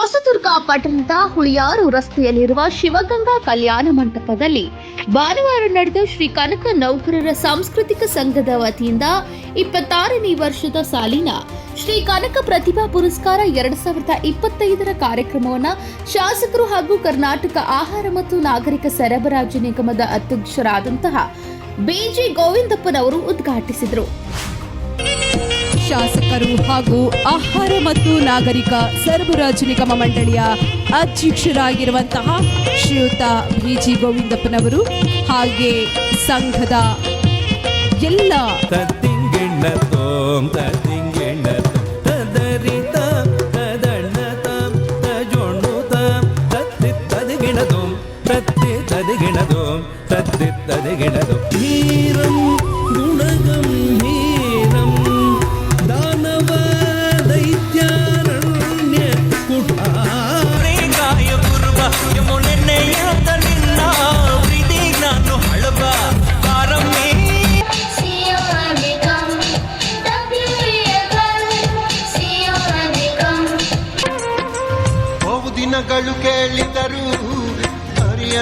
ಹೊಸದುರ್ಗ ಪಟ್ಟಣದ ಹುಳಿಯಾರು ರಸ್ತೆಯಲ್ಲಿರುವ ಶಿವಗಂಗಾ ಕಲ್ಯಾಣ ಮಂಟಪದಲ್ಲಿ ಭಾನುವಾರ ನಡೆದ ಶ್ರೀ ಕನಕ ನೌಕರರ ಸಾಂಸ್ಕೃತಿಕ ಸಂಘದ ವತಿಯಿಂದ ಇಪ್ಪತ್ತಾರನೇ ವರ್ಷದ ಸಾಲಿನ ಶ್ರೀ ಕನಕ ಪ್ರತಿಭಾ ಪುರಸ್ಕಾರ ಎರಡ್ ಸಾವಿರದ ಇಪ್ಪತ್ತೈದರ ಕಾರ್ಯಕ್ರಮವನ್ನು ಶಾಸಕರು ಹಾಗೂ ಕರ್ನಾಟಕ ಆಹಾರ ಮತ್ತು ನಾಗರಿಕ ಸರಬರಾಜು ನಿಗಮದ ಅಧ್ಯಕ್ಷರಾದಂತಹ ಬಿಜಿ ಗೋವಿಂದಪ್ಪನವರು ಉದ್ಘಾಟಿಸಿದರು. ಶಾಸಕರು ಹಾಗೂ ಆಹಾರ ಮತ್ತು ನಾಗರಿಕ ಸರಬರಾಜು ನಿಗಮ ಮಂಡಳಿಯ ಅಧ್ಯಕ್ಷರಾಗಿರುವಂತಹ ಶ್ರೀಯುತ ಬಿ ಜಿ ಗೋವಿಂದಪ್ಪನವರು ಹಾಗೆ ಸಂಘದ ಎಲ್ಲ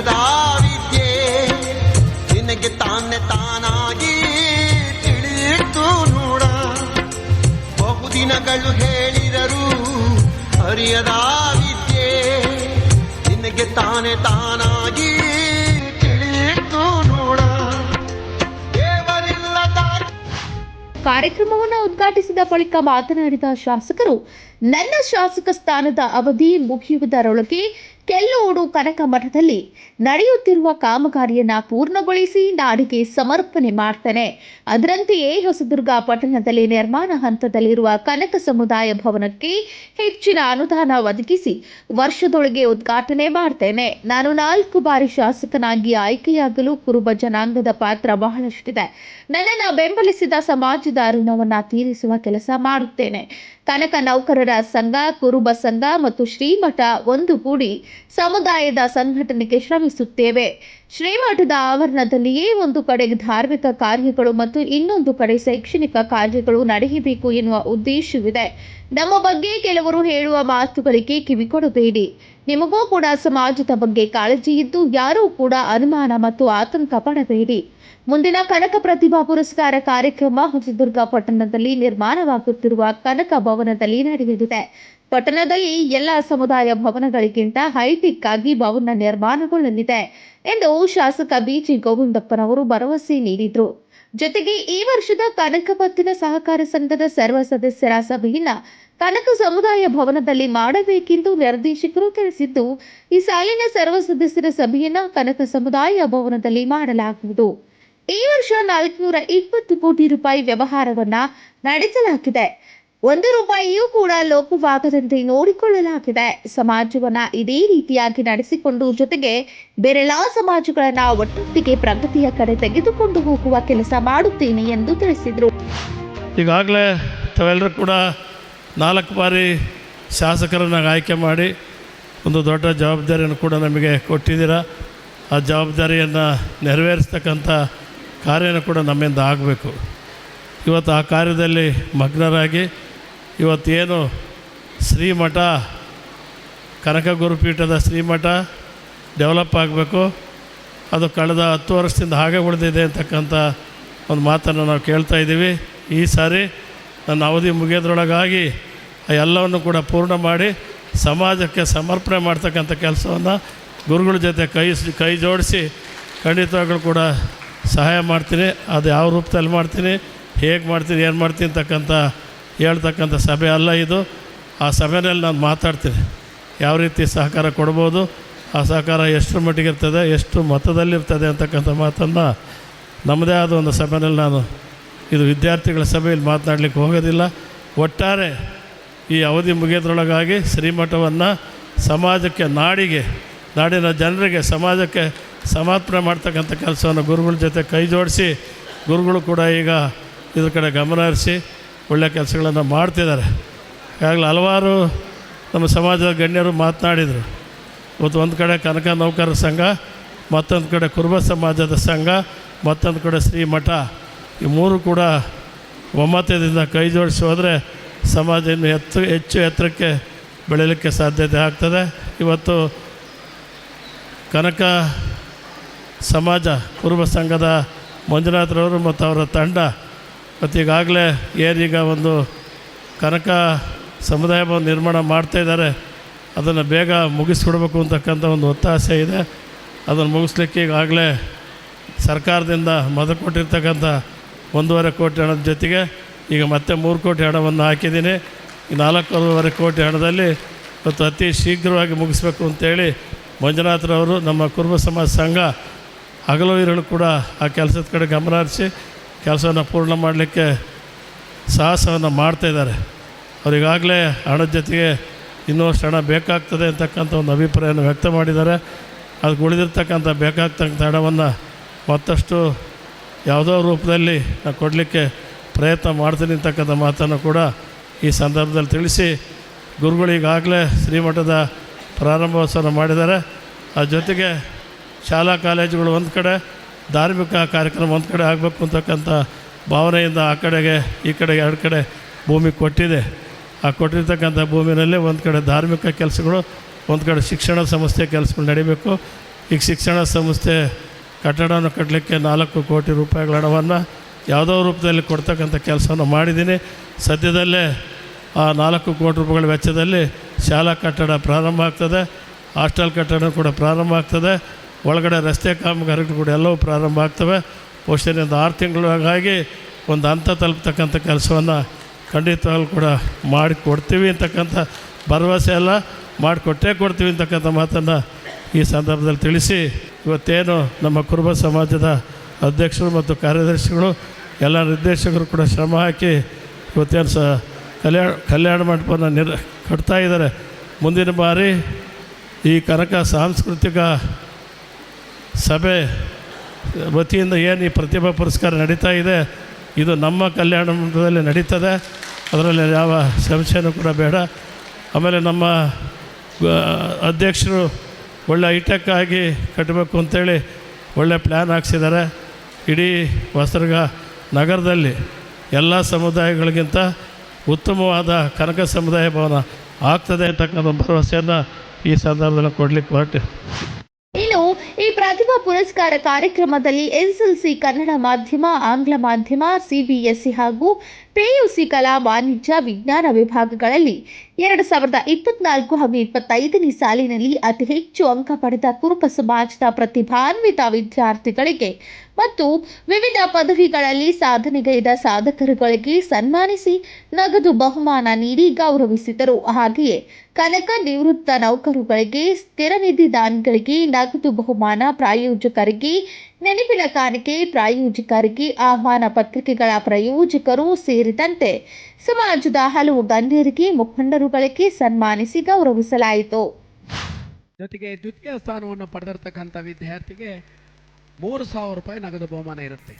ವಿದ್ಯೆ ನಿನಗೆ ತಾನೆ ತಾನಾಗಿ ತಿಳಿಯಿತು ನೋಡ. ಬಹು ದಿನಗಳು ಹೇಳಿದರು ಅರಿಯದ ವಿದ್ಯೆ ನಿನಗೆ ತಾನೆ ತಾನಾಗಿ ತಿಳಿಯಿತು ನೋಡ. ಕಾರ್ಯಕ್ರಮವನ್ನು ಉದ್ಘಾಟಿಸಿದ ಬಳಿಕ ಮಾತನಾಡಿದ ಶಾಸಕರು, ನನ್ನ ಶಾಸಕ ಸ್ಥಾನದ ಅವಧಿ ಮುಗಿಯುವುದರೊಳಗೆ ಕೆಲ್ಲೋಡು ಕನಕ ಮಠದಲ್ಲಿ ನಡೆಯುತ್ತಿರುವ ಕಾಮಗಾರಿಯನ್ನ ಪೂರ್ಣಗೊಳಿಸಿ ನಾಡಿಗೆ ಸಮರ್ಪಣೆ ಮಾಡ್ತೇನೆ. ಅದರಂತೆಯೇ ಹೊಸದುರ್ಗ ಪಟ್ಟಣದಲ್ಲಿ ನಿರ್ಮಾಣ ಹಂತದಲ್ಲಿರುವ ಕನಕ ಸಮುದಾಯ ಭವನಕ್ಕೆ ಹೆಚ್ಚಿನ ಅನುದಾನ ಒದಗಿಸಿ ವರ್ಷದೊಳಗೆ ಉದ್ಘಾಟನೆ ಮಾಡ್ತೇನೆ. ನಾನು ನಾಲ್ಕು ಬಾರಿ ಶಾಸಕನಾಗಿ ಆಯ್ಕೆಯಾಗಲು ಕುರುಬ ಜನಾಂಗದ ಪಾತ್ರ ಬಹಳಷ್ಟಿದೆ. ನನ್ನನ್ನು ಬೆಂಬಲಿಸಿದ ಸಮಾಜದ ಋಣವನ್ನ ತೀರಿಸುವ ಕೆಲಸ ಮಾಡುತ್ತೇನೆ. ಕನಕ ನೌಕರರ ಸಂಘ, ಕುರುಬ ಸಂಘ ಮತ್ತು ಶ್ರೀಮಠ ಒಂದುಗೂಡಿ ಸಮುದಾಯದ ಸಂಘಟನೆಗೆ ಶ್ರಮಿಸುತ್ತೇವೆ ಶ್ರೀಮಠದ ಆವರಣದಲ್ಲಿಯೇ ಒಂದು ಕಡೆ ಧಾರ್ಮಿಕ ಕಾರ್ಯಗಳು ಮತ್ತು ಇನ್ನೊಂದು ಕಡೆ ಶೈಕ್ಷಣಿಕ ಕಾರ್ಯಗಳು ನಡೆಯಬೇಕು ಎನ್ನುವ ಉದ್ದೇಶವಿದೆ. ನಮ್ಮ ಬಗ್ಗೆ ಕೆಲವರು ಹೇಳುವ ಮಾತುಗಳಿಗೆ ಕಿವಿಕೊಡಬೇಡಿ ನಿಮಗೂ ಕೂಡ ಸಮಾಜದ ಬಗ್ಗೆ ಕಾಳಜಿ ಇದ್ದು ಯಾರೂ ಕೂಡ ಅನುಮಾನ ಮತ್ತು ಆತಂಕ ಪಡಬೇಡಿ. ಮುಂದಿನ ಕನಕ ಪ್ರತಿಭಾ ಪುರಸ್ಕಾರ ಕಾರ್ಯಕ್ರಮ ಹೊಸದುರ್ಗ ಪಟ್ಟಣದಲ್ಲಿ ನಿರ್ಮಾಣವಾಗುತ್ತಿರುವ ಕನಕ ಭವನದಲ್ಲಿ ನಡೆಯಲಿದೆ. ಪಟ್ಟಣದಲ್ಲಿ ಎಲ್ಲ ಸಮುದಾಯ ಭವನಗಳಿಗಿಂತ ಹೈಟೆಕ್ ಆಗಿ ಭವನ ನಿರ್ಮಾಣಗೊಳ್ಳಲಿದೆ ಎಂದು ಶಾಸಕ ಬಿಜಿ ಗೋವಿಂದಪ್ಪನವರು ಭರವಸೆ ನೀಡಿದರು. ಜೊತೆಗೆ ಈ ವರ್ಷದ ಕನಕ ಪತ್ತಿನ ಸಹಕಾರ ಸಂಘದ ಸರ್ವ ಸದಸ್ಯರ ಸಭೆಯನ್ನ ಕನಕ ಸಮುದಾಯ ಭವನದಲ್ಲಿ ಮಾಡಬೇಕೆಂದು ನಿರ್ದೇಶಕರು ತಿಳಿಸಿದ್ದು, ಈ ಸಾಲಿನ ಸರ್ವ ಸದಸ್ಯರ ಸಭೆಯನ್ನ ಕನಕ ಸಮುದಾಯ ಭವನದಲ್ಲಿ ಮಾಡಲಾಗುವುದು. ಈ ವರ್ಷ ನಾಲ್ಕುನೂರ ಇಪ್ಪತ್ತು ಕೋಟಿ ರೂಪಾಯಿ ವ್ಯವಹಾರವನ್ನ ನಡೆಸಲಾಗಿದೆ. ಒಂದು ರೂಪಾಯಿಯೂ ಕೂಡ ಲೋಪವಾಗದಂತೆ ನೋಡಿಕೊಳ್ಳಲಾಗಿದೆ. ಸಮಾಜವನ್ನ ಇದೇ ರೀತಿಯಾಗಿ ನಡೆಸಿಕೊಂಡು ಜೊತೆಗೆ ಬೇರೆಲ್ಲಾ ಸಮಾಜಗಳನ್ನ ಒಟ್ಟೊಟ್ಟಿಗೆ ಪ್ರಗತಿಯ ಕಡೆ ತೆಗೆದುಕೊಂಡು ಹೋಗುವ ಕೆಲಸ ಮಾಡುತ್ತೇನೆ ಎಂದು ತಿಳಿಸಿದರು. ಈಗಾಗಲೇ ತಾವೆಲ್ಲರೂ ಕೂಡ ನಾಲ್ಕು ಬಾರಿ ಶಾಸಕರನ್ನ ಆಯ್ಕೆ ಮಾಡಿ ಒಂದು ದೊಡ್ಡ ಜವಾಬ್ದಾರಿಯನ್ನು ಕೂಡ ನಮಗೆ ಕೊಟ್ಟಿದ್ದೀರ. ಆ ಜವಾಬ್ದಾರಿಯನ್ನು ನೆರವೇರಿಸ್ತಕ್ಕಂಥ ಕಾರ್ಯನೂ ಕೂಡ ನಮ್ಮಿಂದ ಆಗಬೇಕು. ಇವತ್ತು ಆ ಕಾರ್ಯದಲ್ಲಿ ಮಗ್ನರಾಗಿ ಇವತ್ತೇನು ಶ್ರೀಮಠ, ಕನಕ ಗುರುಪೀಠದ ಶ್ರೀಮಠ ಡೆವಲಪ್ ಆಗಬೇಕು. ಅದು ಕಳೆದ ಹತ್ತು ವರ್ಷದಿಂದ ಹಾಗೆ ಉಳಿದಿದೆ ಅಂತಕ್ಕಂಥ ಒಂದು ಮಾತನ್ನು ನಾವು ಕೇಳ್ತಾ ಇದ್ದೀವಿ. ಈ ಸಾರಿ ನನ್ನ ಅವಧಿ ಮುಗಿಯೋದ್ರೊಳಗಾಗಿ ಎಲ್ಲವನ್ನು ಕೂಡ ಪೂರ್ಣ ಮಾಡಿ ಸಮಾಜಕ್ಕೆ ಸಮರ್ಪಣೆ ಮಾಡ್ತಕ್ಕಂಥ ಕೆಲಸವನ್ನು ಗುರುಗಳ ಜೊತೆ ಕೈ ಕೈ ಜೋಡಿಸಿ ಖಂಡಿತವಾಗ್ಲೂ ಕೂಡ ಸಹಾಯ ಮಾಡ್ತೀನಿ. ಅದು ಯಾವ ರೂಪದಲ್ಲಿ ಮಾಡ್ತೀನಿ, ಹೇಗೆ ಮಾಡ್ತೀನಿ, ಏನು ಮಾಡ್ತೀನಿ ಅಂತಕ್ಕಂಥ ಹೇಳ್ತಕ್ಕಂಥ ಸಭೆ ಅಲ್ಲ ಇದು. ಆ ಸಭೆಯಲ್ಲಿ ನಾನು ಮಾತಾಡ್ತೀನಿ. ಯಾವ ರೀತಿ ಸಹಕಾರ ಕೊಡ್ಬೋದು, ಆ ಸಹಕಾರ ಎಷ್ಟು ಮಟ್ಟಿಗೆ ಇರ್ತದೆ, ಎಷ್ಟು ಮತದಲ್ಲಿರ್ತದೆ ಅಂತಕ್ಕಂಥ ಮಾತನ್ನು ನಮ್ಮದೇ ಆದ ಒಂದು ಸಭೆಯಲ್ಲಿ ನಾನು ಇದು ವಿದ್ಯಾರ್ಥಿಗಳ ಸಭೆಯಲ್ಲಿ ಮಾತನಾಡಲಿಕ್ಕೆ ಹೋಗೋದಿಲ್ಲ. ಒಟ್ಟಾರೆ ಈ ಅವಧಿ ಮುಗಿಯೋದ್ರೊಳಗಾಗಿ ಶ್ರೀಮಠವನ್ನು ಸಮಾಜಕ್ಕೆ ನಾಡಿಗೆ, ನಾಡಿನ ಜನರಿಗೆ ಸಮಾಜಕ್ಕೆ ಸಮರ್ಪಣೆ ಮಾಡ್ತಕ್ಕಂಥ ಕೆಲಸವನ್ನು ಗುರುಗಳ ಜೊತೆ ಕೈ ಜೋಡಿಸಿ ಗುರುಗಳು ಕೂಡ ಈಗ ಇದ್ರ ಕಡೆ ಗಮನ ಹರಿಸಿ ಒಳ್ಳೆಯ ಕೆಲಸಗಳನ್ನು ಮಾಡ್ತಿದ್ದಾರೆ. ಈಗಾಗಲೇ ಹಲವಾರು ನಮ್ಮ ಸಮಾಜದ ಗಣ್ಯರು ಮಾತನಾಡಿದರು. ಇವತ್ತು ಒಂದು ಕಡೆ ಕನಕ ನೌಕರರ ಸಂಘ, ಮತ್ತೊಂದು ಕಡೆ ಕುರುಬ ಸಮಾಜದ ಸಂಘ, ಮತ್ತೊಂದು ಕಡೆ ಶ್ರೀಮಠ ಈ ಮೂರು ಕೂಡ ಒಮ್ಮತದಿಂದ ಕೈ ಜೋಡಿಸಿ ಹೋದರೆ ಸಮಾಜ ಇನ್ನು ಎತ್ತ, ಹೆಚ್ಚು ಎತ್ತರಕ್ಕೆ ಬೆಳೀಲಿಕ್ಕೆ ಸಾಧ್ಯತೆ ಆಗ್ತದೆ. ಇವತ್ತು ಕನಕ ಸಮಾಜ ಕುರುಬ ಸಂಘದ ಮಂಜುನಾಥರವರು ಮತ್ತು ಅವರ ತಂಡ ಮತ್ತು ಈಗಾಗಲೇ ಏನೀಗ ಒಂದು ಕನಕ ಸಮುದಾಯ ಭವನ ನಿರ್ಮಾಣ ಮಾಡ್ತಾ ಇದ್ದಾರೆ. ಅದನ್ನು ಬೇಗ ಮುಗಿಸ್ಕೊಡ್ಬೇಕು ಅಂತಕ್ಕಂಥ ಒಂದು ಒತ್ತಾಸೆ ಇದೆ. ಅದನ್ನು ಮುಗಿಸ್ಲಿಕ್ಕೆ ಈಗಾಗಲೇ ಸರ್ಕಾರದಿಂದ ಮೊದಲು ಕೊಟ್ಟಿರ್ತಕ್ಕಂಥ ಒಂದೂವರೆ ಕೋಟಿ ಹಣದ ಜೊತೆಗೆ ಈಗ ಮತ್ತೆ ಮೂರು ಕೋಟಿ ಹಣವನ್ನು ಹಾಕಿದ್ದೀನಿ. ಈ ನಾಲ್ಕೂವರೆ ಕೋಟಿ ಹಣದಲ್ಲಿ ಮತ್ತು ಅತಿ ಶೀಘ್ರವಾಗಿ ಮುಗಿಸ್ಬೇಕು ಅಂತೇಳಿ ಮಂಜುನಾಥರವರು ನಮ್ಮ ಕುರುಬ ಸಮಾಜ ಸಂಘ ಹಗಲು ಇರಲು ಕೂಡ ಆ ಕೆಲಸದ ಕಡೆ ಗಮನ ಹರಿಸಿ ಕೆಲಸವನ್ನು ಪೂರ್ಣ ಮಾಡಲಿಕ್ಕೆ ಸಾಹಸವನ್ನು ಮಾಡ್ತಾಯಿದ್ದಾರೆ ಅವರಿಗಾಗಲೇ ಹಣದ ಜೊತೆಗೆ ಇನ್ನಷ್ಟು ಹಣ ಬೇಕಾಗ್ತದೆ ಅಂತಕ್ಕಂಥ ಒಂದು ಅಭಿಪ್ರಾಯವನ್ನು ವ್ಯಕ್ತ ಮಾಡಿದ್ದಾರೆ. ಅದಕ್ಕೆ ಉಳಿದಿರ್ತಕ್ಕಂಥ ಬೇಕಾಗ್ತಕ್ಕಂಥ ಹಣವನ್ನು ಮತ್ತಷ್ಟು ಯಾವುದೋ ರೂಪದಲ್ಲಿ ನಾನು ಕೊಡಲಿಕ್ಕೆ ಪ್ರಯತ್ನ ಮಾಡ್ತೀನಿ ಅಂತಕ್ಕಂಥ ಮಾತನ್ನು ಕೂಡ ಈ ಸಂದರ್ಭದಲ್ಲಿ ತಿಳಿಸಿ ಗುರುಗಳಿಗಾಗಲೇ ಶ್ರೀಮಠದ ಪ್ರಾರಂಭೋತ್ಸವ ಮಾಡಿದ್ದಾರೆ. ಆ ಜೊತೆಗೆ ಶಾಲಾ ಕಾಲೇಜುಗಳು ಒಂದು ಕಡೆ ಧಾರ್ಮಿಕ ಕಾರ್ಯಕ್ರಮ ಒಂದು ಕಡೆ ಆಗಬೇಕು ಅಂತಕ್ಕಂಥ ಭಾವನೆಯಿಂದ ಆ ಕಡೆಗೆ, ಈ ಕಡೆಗೆ ಎರಡು ಕಡೆ ಭೂಮಿ ಕೊಟ್ಟಿದೆ. ಆ ಕೊಟ್ಟಿರ್ತಕ್ಕಂಥ ಭೂಮಿನಲ್ಲಿ ಒಂದು ಕಡೆ ಧಾರ್ಮಿಕ ಕೆಲಸಗಳು, ಒಂದು ಕಡೆ ಶಿಕ್ಷಣ ಸಂಸ್ಥೆ ಕೆಲಸಗಳು ನಡೀಬೇಕು. ಈಗ ಶಿಕ್ಷಣ ಸಂಸ್ಥೆ ಕಟ್ಟಡವನ್ನು ಕಟ್ಟಲಿಕ್ಕೆ ನಾಲ್ಕು ಕೋಟಿ ರೂಪಾಯಿಗಳ ಹಣವನ್ನು ಯಾವುದೋ ರೂಪದಲ್ಲಿ ಕೊಡ್ತಕ್ಕಂಥ ಕೆಲಸವನ್ನು ಮಾಡಿದ್ದೀನಿ. ಸದ್ಯದಲ್ಲೇ ಆ ನಾಲ್ಕು ಕೋಟಿ ರೂಪಾಯಿಗಳ ವೆಚ್ಚದಲ್ಲಿ ಶಾಲಾ ಕಟ್ಟಡ ಪ್ರಾರಂಭ ಆಗ್ತದೆ. ಹಾಸ್ಟೆಲ್ ಕಟ್ಟಡ ಕೂಡ ಪ್ರಾರಂಭ ಆಗ್ತದೆ. ಒಳಗಡೆ ರಸ್ತೆ ಕಾಮಗಾರಿಗಳು ಕೂಡ ಎಲ್ಲವೂ ಪ್ರಾರಂಭ ಆಗ್ತವೆ. ಬಹುಶಃ ಆರು ತಿಂಗಳು ಹಾಗಾಗಿ ಒಂದು ಹಂತ ತಲುಪ್ತಕ್ಕಂಥ ಕೆಲಸವನ್ನು ಖಂಡಿತವಾಗ್ಲೂ ಕೂಡ ಮಾಡಿಕೊಡ್ತೀವಿ ಅಂತಕ್ಕಂಥ ಭರವಸೆ ಎಲ್ಲ ಮಾಡಿಕೊಟ್ಟೇ ಕೊಡ್ತೀವಿ ಅಂತಕ್ಕಂಥ ಮಾತನ್ನು ಈ ಸಂದರ್ಭದಲ್ಲಿ ತಿಳಿಸಿ ಇವತ್ತೇನು ನಮ್ಮ ಕುರುಬ ಸಮಾಜದ ಅಧ್ಯಕ್ಷರು ಮತ್ತು ಕಾರ್ಯದರ್ಶಿಗಳು, ಎಲ್ಲ ನಿರ್ದೇಶಕರು ಕೂಡ ಶ್ರಮ ಹಾಕಿ ಇವತ್ತೇನು ಸ ಕಲ್ಯಾಣ ಕಲ್ಯಾಣ ಮಂಟಪನ ನಿರ್, ಕಟ್ತಾ ಇದ್ದಾರೆ. ಮುಂದಿನ ಬಾರಿ ಈ ಕನಕ ಸಾಂಸ್ಕೃತಿಕ ಸಭೆ ವತಿಯಿಂದ ಏನು ಈ ಪ್ರತಿಭಾ ಪುರಸ್ಕಾರ ನಡೀತಾ ಇದೆ, ಇದು ನಮ್ಮ ಕಲ್ಯಾಣ ಮಂಟಪದಲ್ಲಿ ನಡೀತದೆ. ಅದರಲ್ಲಿ ಯಾವ ಸಂಶಯನೂ ಕೂಡ ಬೇಡ. ಆಮೇಲೆ ನಮ್ಮ ಅಧ್ಯಕ್ಷರು ಒಳ್ಳೆ ಹೈಟೆಕ್ ಆಗಿ ಕಟ್ಟಬೇಕು ಅಂತೇಳಿ ಒಳ್ಳೆ ಪ್ಲ್ಯಾನ್ ಹಾಕ್ಸಿದ್ದಾರೆ. ಇಡೀ ಹೊಸರ್ಗ ನಗರದಲ್ಲಿ ಎಲ್ಲ ಸಮುದಾಯಗಳಿಗಿಂತ ಉತ್ತಮವಾದ ಕನಕ ಸಮುದಾಯ ಭವನ ಆಗ್ತದೆ ಅಂತಕ್ಕಂಥ ಭರವಸೆಯನ್ನು ಈ ಸಂದರ್ಭದಲ್ಲಿ ಕೊಡಲಿಕ್ಕೆ ಹೊರಟು ಪುರಸ್ಕಾರ ಕಾರ್ಯಕ್ರಮದಲ್ಲಿ ಎಸ್ಎಲ್ಸಿ ಕನ್ನಡ ಮಾಧ್ಯಮ, ಆಂಗ್ಲ ಮಾಧ್ಯಮ, ಸಿಬಿಎಸ್ಇ ಹಾಗೂ ಪಿಯುಸಿ ಕಲಾ, ವಾಣಿಜ್ಯ, ವಿಜ್ಞಾನ ವಿಭಾಗಗಳಲ್ಲಿ ಎರಡು ಸಾವಿರದ ಇಪ್ಪತ್ನಾಲ್ಕು ಹಾಗೂ ಇಪ್ಪತ್ತೈದನೇ ಸಾಲಿನಲ್ಲಿ ಅತಿ ಹೆಚ್ಚು ಅಂಕ ಪಡೆದ ಕುರುಬ ಸಮಾಜದ ಪ್ರತಿಭಾನ್ವಿತ ವಿದ್ಯಾರ್ಥಿಗಳಿಗೆ ಮತ್ತು ವಿವಿಧ ಪದವಿಗಳಲ್ಲಿ ಸಾಧನೆಗೈದ ಸಾಧಕರುಗಳಿಗೆ ಸನ್ಮಾನಿಸಿ ನಗದು ಬಹುಮಾನ ನೀಡಿ ಗೌರವಿಸಿದರು. ಹಾಗೆಯೇ ಕನಕ ನಿವೃತ್ತ ನೌಕರುಗಳಿಗೆ ಸ್ಥಿರ ನಿಧಿ ದಾನಿಗಳಿಗೆ ನಗದು ಬಹುಮಾನ ಪ್ರಾಯೋಜಕರಿಗೆ ನೆನಪಿನ ಕಾಣಿಕೆ ಪ್ರಾಯೋಜಕರಿಗೆ ಆಹ್ವಾನ ಪತ್ರಿಕೆಗಳ ಪ್ರಾಯೋಜಕರು ಸೇರಿದಂತೆ ಸಮಾಜದ ಹಲವು ಗಣ್ಯರಿಗೆ ಮುಖಂಡರುಗಳಿಗೆ ಸನ್ಮಾನಿಸಿ ಗೌರವಿಸಲಾಯಿತು. ಜೊತೆಗೆ ದ್ವಿತೀಯ ಸ್ಥಾನವನ್ನು ಪಡೆದಿರ್ತಕ್ಕಂಥ ವಿದ್ಯಾರ್ಥಿಗೆ ಮೂರು ಸಾವಿರ ರೂಪಾಯಿ ನಗದು ಬಹುಮಾನ ಇರುತ್ತೆ.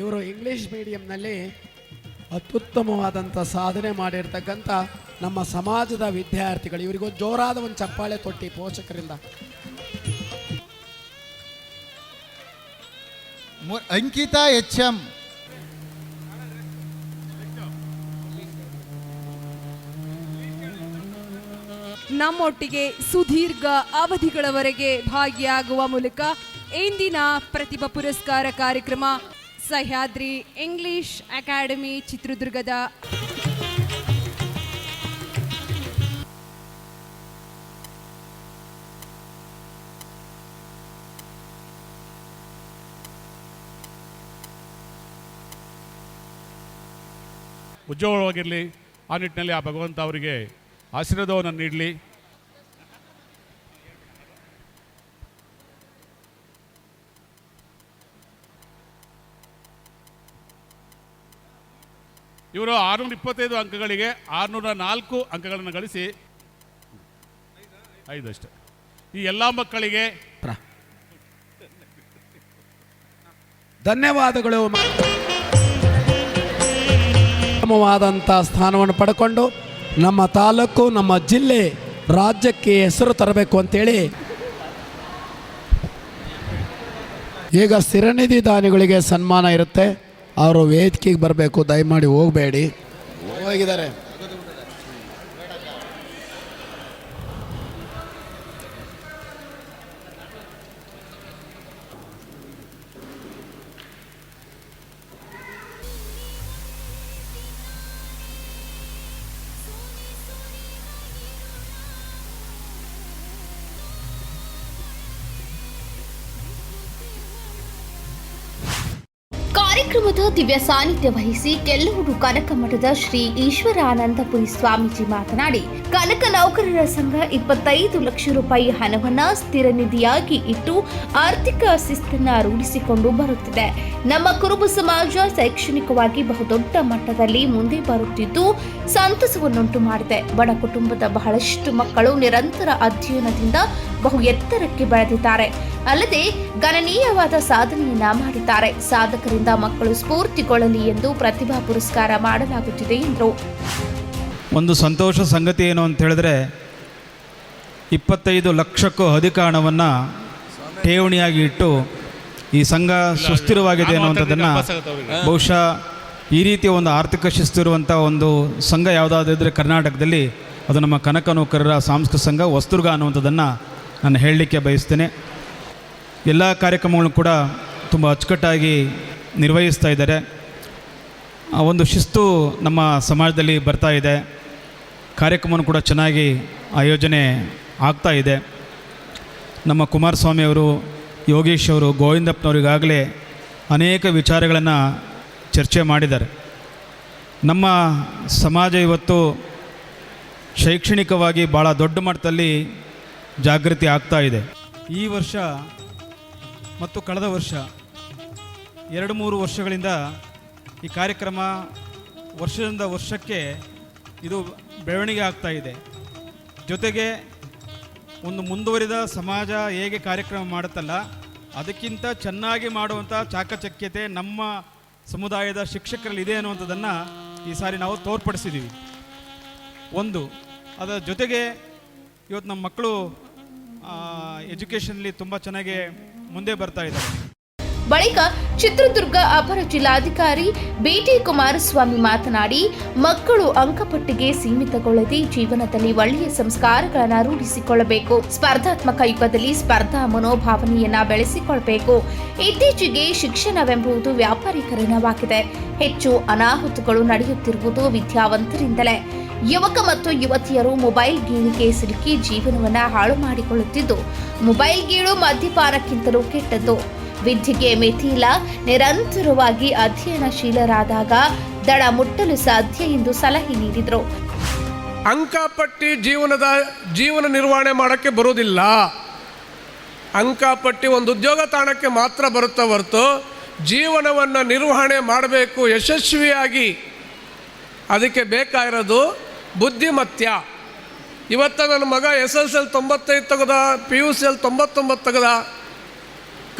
ಇವರು ಇಂಗ್ಲಿಷ್ ಮೀಡಿಯಂನಲ್ಲಿ ಅತ್ಯುತ್ತಮವಾದಂಥ ಸಾಧನೆ ಮಾಡಿರ್ತಕ್ಕಂಥ ನಮ್ಮ ಸಮಾಜದ ವಿದ್ಯಾರ್ಥಿಗಳು. ಇವರಿಗೊಂದು ಜೋರಾದ ಒಂದು ಚಪ್ಪಾಳೆ ತೊಟ್ಟಿ ಪೋಷಕರಿಂದ. ಅಂಕಿತಾ ಎಚ್ ಎಂ ನಮ್ಮೊಟ್ಟಿಗೆ ಸುದೀರ್ಘ ಅವಧಿಗಳವರೆಗೆ ಭಾಗಿಯಾಗುವ ಮೂಲಕ ಇಂದಿನ ಪ್ರತಿಭಾ ಪುರಸ್ಕಾರ ಕಾರ್ಯಕ್ರಮ ಸಹ್ಯಾದ್ರಿ ಇಂಗ್ಲಿಷ್ ಅಕಾಡೆಮಿ ಚಿತ್ರದುರ್ಗದ ಉಜ್ವಲವಾಗಿರಲಿ ಆ ನಿಟ್ಟಿನಲ್ಲಿ ಆ ಭಗವಂತ ಅವರಿಗೆ ಆಶೀರ್ವಾದವನ್ನು ನೀಡಲಿ. ಇವರು ಆರುನೂರ ಇಪ್ಪತ್ತೈದು ಅಂಕಗಳಿಗೆ ಆರುನೂರ ನಾಲ್ಕು ಅಂಕಗಳನ್ನು ಗಳಿಸಿ ಐದು ಅಷ್ಟೇ. ಈ ಎಲ್ಲ ಮಕ್ಕಳಿಗೆ ಧನ್ಯವಾದಗಳು. ಉತ್ತಮವಾದಂಥ ಸ್ಥಾನವನ್ನು ಪಡ್ಕೊಂಡು ನಮ್ಮ ತಾಲೂಕು, ನಮ್ಮ ಜಿಲ್ಲೆ ರಾಜ್ಯಕ್ಕೆ ಹೆಸರು ತರಬೇಕು ಅಂತೇಳಿ ಈಗ ಸ್ಥಿರನಿಧಿ ದಾನಿಗಳಿಗೆ ಸನ್ಮಾನ ಇರುತ್ತೆ. ಅವರು ವೇದಿಕೆಗೆ ಬರಬೇಕು ದಯಮಾಡಿ ಹೋಗಬೇಡಿ. ತಯಾರಾಗಿದ್ದಾರೆ ದಿವ್ಯ ಸಾನ್ನಿಧ್ಯ ವಹಿಸಿ ಕೆಲ್ಲೂರು ಕನಕ ಮಠದ ಶ್ರೀ ಈಶ್ವರಾನಂದಪುರಿ ಸ್ವಾಮೀಜಿ ಮಾತನಾಡಿ, ಕನಕ ನೌಕರರ ಸಂಘ ಇಪ್ಪತ್ತೈದು ಲಕ್ಷ ರೂಪಾಯಿ ಹಣವನ್ನ ಸ್ಥಿರ ನಿಧಿಯಾಗಿ ಇಟ್ಟು ಆರ್ಥಿಕ ಶಿಸ್ತನ್ನ ರೂಢಿಸಿಕೊಂಡು ಬರುತ್ತಿದೆ. ನಮ್ಮ ಕುರುಬ ಸಮಾಜ ಶೈಕ್ಷಣಿಕವಾಗಿ ಬಹುದೊಡ್ಡ ಮಟ್ಟದಲ್ಲಿ ಮುಂದೆ ಬರುತ್ತಿದ್ದು, ಸಂತಸವನ್ನುಂಟು ಮಾಡಿದೆ. ಬಡ ಕುಟುಂಬದ ಬಹಳಷ್ಟು ಮಕ್ಕಳು ನಿರಂತರ ಅಧ್ಯಯನದಿಂದ ಬಹು ಎತ್ತರಕ್ಕೆ ಬೆಳೆದಿದ್ದಾರೆ. ಅಲ್ಲದೆ ಗಣನೀಯವಾದ ಸಾಧನೆಯನ್ನ ಮಾಡಿದ್ದಾರೆ. ಸಾಧಕರಿಂದ ಮಕ್ಕಳು ಸ್ಫೂರ್ತಿಗೊಳ್ಳಲಿ ಎಂದು ಪ್ರತಿಭಾ ಪುರಸ್ಕಾರ ಮಾಡಲಾಗುತ್ತಿದೆ ಎಂದರು. ಒಂದು ಸಂತೋಷ ಸಂಗತಿ ಏನು ಅಂತ ಹೇಳಿದ್ರೆ, ಇಪ್ಪತ್ತೈದು ಲಕ್ಷಕ್ಕೂ ಅಧಿಕ ಹಣವನ್ನು ಠೇವಣಿಯಾಗಿ ಇಟ್ಟು ಈ ಸಂಘ ಸುಸ್ಥಿರವಾಗಿದೆ ಅನ್ನುವಂಥದ್ದನ್ನು ಬಹುಶಃ ಈ ರೀತಿಯ ಒಂದು ಆರ್ಥಿಕ ಶಿಸ್ತು ಇರುವಂಥ ಒಂದು ಸಂಘ ಯಾವುದಾದ್ರೂ ಇದ್ದರೆ ಕರ್ನಾಟಕದಲ್ಲಿ ಅದು ನಮ್ಮ ಕನಕ ನೌಕರರ ಸಾಂಸ್ಕೃತಿಕ ಸಂಘ, ವಸ್ತುರ್ಗ ಅನ್ನುವಂಥದ್ದನ್ನು ನಾನು ಹೇಳಲಿಕ್ಕೆ ಬಯಸ್ತೇನೆ. ಎಲ್ಲ ಕಾರ್ಯಕ್ರಮಗಳನ್ನು ಕೂಡ ತುಂಬ ಅಚ್ಚುಕಟ್ಟಾಗಿ ನಿರ್ವಹಿಸ್ತಾ ಇದ್ದಾರೆ. ಒಂದು ಶಿಸ್ತು ನಮ್ಮ ಸಮಾಜದಲ್ಲಿ ಬರ್ತಾ ಇದೆ. ಕಾರ್ಯಕ್ರಮವನ್ನು ಕೂಡ ಚೆನ್ನಾಗಿ ಆಯೋಜನೆ ಆಗ್ತಾ ಇದೆ. ನಮ್ಮ ಕುಮಾರಸ್ವಾಮಿ ಅವರು, ಯೋಗೇಶ್ ಅವರು, ಗೋವಿಂದಪ್ಪನವರಿಗಾಗಲೇ ಅನೇಕ ವಿಚಾರಗಳನ್ನು ಚರ್ಚೆ ಮಾಡಿದ್ದಾರೆ. ನಮ್ಮ ಸಮಾಜ ಇವತ್ತು ಶೈಕ್ಷಣಿಕವಾಗಿ ಭಾಳ ದೊಡ್ಡ ಮಟ್ಟದಲ್ಲಿ ಜಾಗೃತಿ ಆಗ್ತಾ ಇದೆ. ಈ ವರ್ಷ ಮತ್ತು ಕಳೆದ ವರ್ಷ ಎರಡು ಮೂರು ವರ್ಷಗಳಿಂದ ಈ ಕಾರ್ಯಕ್ರಮ ವರ್ಷದಿಂದ ವರ್ಷಕ್ಕೆ ಇದು ಬೆಳವಣಿಗೆ ಆಗ್ತಾ ಇದೆ. ಜೊತೆಗೆ ಒಂದು ಮುಂದುವರಿದ ಸಮಾಜ ಹೇಗೆ ಕಾರ್ಯಕ್ರಮ ಮಾಡುತ್ತಲ್ಲ, ಅದಕ್ಕಿಂತ ಚೆನ್ನಾಗಿ ಮಾಡುವಂಥ ಚಾಕಚಕ್ಯತೆ ನಮ್ಮ ಸಮುದಾಯದ ಶಿಕ್ಷಕರಲ್ಲಿ ಇದೆ ಅನ್ನುವಂಥದ್ದನ್ನು ಈ ಸಾರಿ ನಾವು ತೋರ್ಪಡಿಸಿದ್ದೀವಿ ಒಂದು, ಅದರ ಜೊತೆಗೆ ಇವತ್ತು ನಮ್ಮ ಮಕ್ಕಳು ಎಜುಕೇಷನ್ಲಿ ತುಂಬ ಚೆನ್ನಾಗಿ ಮುಂದೆ ಬರ್ತಾ ಇದ್ದಾರೆ. ಬಳಿಕ ಚಿತ್ರದುರ್ಗ ಅಪರ ಜಿಲ್ಲಾಧಿಕಾರಿ ಬಿಟಿ ಕುಮಾರಸ್ವಾಮಿ ಮಾತನಾಡಿ, ಮಕ್ಕಳು ಅಂಕಪಟ್ಟಿಗೆ ಸೀಮಿತಗೊಳ್ಳದೆ ಜೀವನದಲ್ಲಿ ಒಳ್ಳೆಯ ಸಂಸ್ಕಾರಗಳನ್ನು ರೂಢಿಸಿಕೊಳ್ಳಬೇಕು. ಸ್ಪರ್ಧಾತ್ಮಕ ಯುಗದಲ್ಲಿ ಸ್ಪರ್ಧಾ ಮನೋಭಾವನೆಯನ್ನ ಬೆಳೆಸಿಕೊಳ್ಳಬೇಕು ಇತ್ತೀಚೆಗೆ ಶಿಕ್ಷಣವೆಂಬುದು ವ್ಯಾಪಾರೀಕರಣವಾಗಿದೆ. ಹೆಚ್ಚು ಅನಾಹುತಗಳು ನಡೆಯುತ್ತಿರುವುದು ವಿದ್ಯಾವಂತರಿಂದಲೇ. ಯುವಕ ಮತ್ತು ಯುವತಿಯರು ಮೊಬೈಲ್ ಗೀಳಿಗೆ ಸಿಲುಕಿ ಜೀವನವನ್ನ ಹಾಳು ಮಾಡಿಕೊಳ್ಳುತ್ತಿದ್ದು, ಮೊಬೈಲ್ ಗೀಳು ಮದ್ಯಪಾನಕ್ಕಿಂತಲೂ ಕೆಟ್ಟದ್ದು. ವಿದ್ಯೆಗೆ ಮಿತಿಯಿಲ್ಲ ನಿರಂತರವಾಗಿ ಅಧ್ಯಯನಶೀಲರಾದಾಗ ದಡ ಮುಟ್ಟಲು ಸಾಧ್ಯ ಎಂದು ಸಲಹೆ ನೀಡಿದರು. ಅಂಕಪಟ್ಟಿ ಜೀವನದ, ಜೀವನ ನಿರ್ವಹಣೆ ಮಾಡೋಕ್ಕೆ ಬರೋದಿಲ್ಲ ಅಂಕಪಟ್ಟಿ ಒಂದು ಉದ್ಯೋಗ ತಾಣಕ್ಕೆ ಮಾತ್ರ ಬರುತ್ತಾ ಹೊರತು ಜೀವನವನ್ನು ನಿರ್ವಹಣೆ ಮಾಡಬೇಕು ಯಶಸ್ವಿಯಾಗಿ. ಅದಕ್ಕೆ ಬೇಕಾಗಿರೋದು ಬುದ್ಧಿಮತ್ಯ. ಇವತ್ತು ನನ್ನ ಮಗ ಎಸ್ ಎಲ್ ಸಿ ಎಲ್ ತೊಂಬತ್ತೈದು ತೆಗೆದ ಪಿ ಯು ಸಿ ಎಲ್ ತೊಂಬತ್ತೊಂಬತ್ತು ತೆಗೆದ,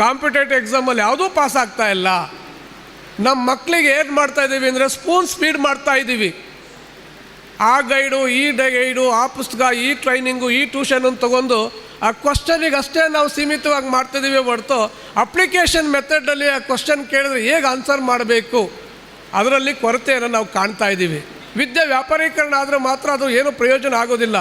ಕಾಂಪಿಟೇಟಿವ್ ಎಕ್ಸಾಮಲ್ಲಿ ಯಾವುದೂ ಪಾಸ್ ಆಗ್ತಾ ಇಲ್ಲ. ನಮ್ಮ ಮಕ್ಕಳಿಗೆ ಏನು ಮಾಡ್ತಾ ಇದ್ದೀವಿ ಅಂದರೆ ಸ್ಪೂನ್ ಸ್ಪೀಡ್ ಮಾಡ್ತಾ ಇದ್ದೀವಿ ಆ ಗೈಡು, ಈ ಗೈಡು, ಆ ಪುಸ್ತಕ, ಈ ಟ್ರೈನಿಂಗು, ಈ ಟ್ಯೂಷನ್ ಅಂತ ತಗೊಂಡು ಆ ಕ್ವಶನಿಗೆ ಅಷ್ಟೇ ನಾವು ಸೀಮಿತವಾಗಿ ಮಾಡ್ತಿದ್ದೀವಿ ಹೊರತು ಅಪ್ಲಿಕೇಶನ್ ಮೆಥಡಲ್ಲಿ ಆ ಕ್ವಶನ್ ಕೇಳಿದ್ರೆ ಹೇಗೆ ಆನ್ಸರ್ ಮಾಡಬೇಕು? ಅದರಲ್ಲಿ ಕೊರತೆಯನ್ನು ನಾವು ಕಾಣ್ತಾ ಇದ್ದೀವಿ ವಿದ್ಯೆ ವ್ಯಾಪಾರೀಕರಣ ಆದರೆ ಮಾತ್ರ ಅದು ಏನು ಪ್ರಯೋಜನ ಆಗೋದಿಲ್ಲ.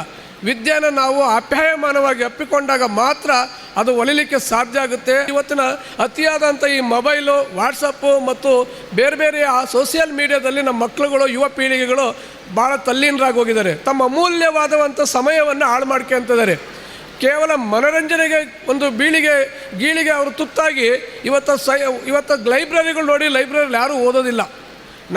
ವಿದ್ಯೆಯನ್ನು ನಾವು ಅಪ್ಯಾಯಮಾನವಾಗಿ ಅಪ್ಪಿಕೊಂಡಾಗ ಮಾತ್ರ ಅದು ಒಲಿಲಿಕ್ಕೆ ಸಾಧ್ಯ ಆಗುತ್ತೆ. ಇವತ್ತಿನ ಅತಿಯಾದಂಥ ಈ ಮೊಬೈಲು, ವಾಟ್ಸಪ್ಪು ಮತ್ತು ಬೇರೆ ಬೇರೆ ಆ ಸೋಷಿಯಲ್ ಮೀಡಿಯಾದಲ್ಲಿ ನಮ್ಮ ಮಕ್ಕಳುಗಳು, ಯುವ ಪೀಳಿಗೆಗಳು ಭಾಳ ತಲ್ಲೀನರಾಗಿ ಹೋಗಿದ್ದಾರೆ ತಮ್ಮ ಅಮೂಲ್ಯವಾದಂಥ ಸಮಯವನ್ನು ಹಾಳು ಮಾಡ್ಕೊಂತಿದ್ದಾರೆ ಕೇವಲ ಮನೋರಂಜನೆಗೆ ಒಂದು ಬೀಳಿಗೆ, ಗೀಳಿಗೆ ಅವರು ತುತ್ತಾಗಿ ಇವತ್ತು ಸೈ, ಇವತ್ತು ಲೈಬ್ರರಿಗಳು ನೋಡಿ ಲೈಬ್ರರಿಲಿ ಯಾರೂ ಓದೋದಿಲ್ಲ.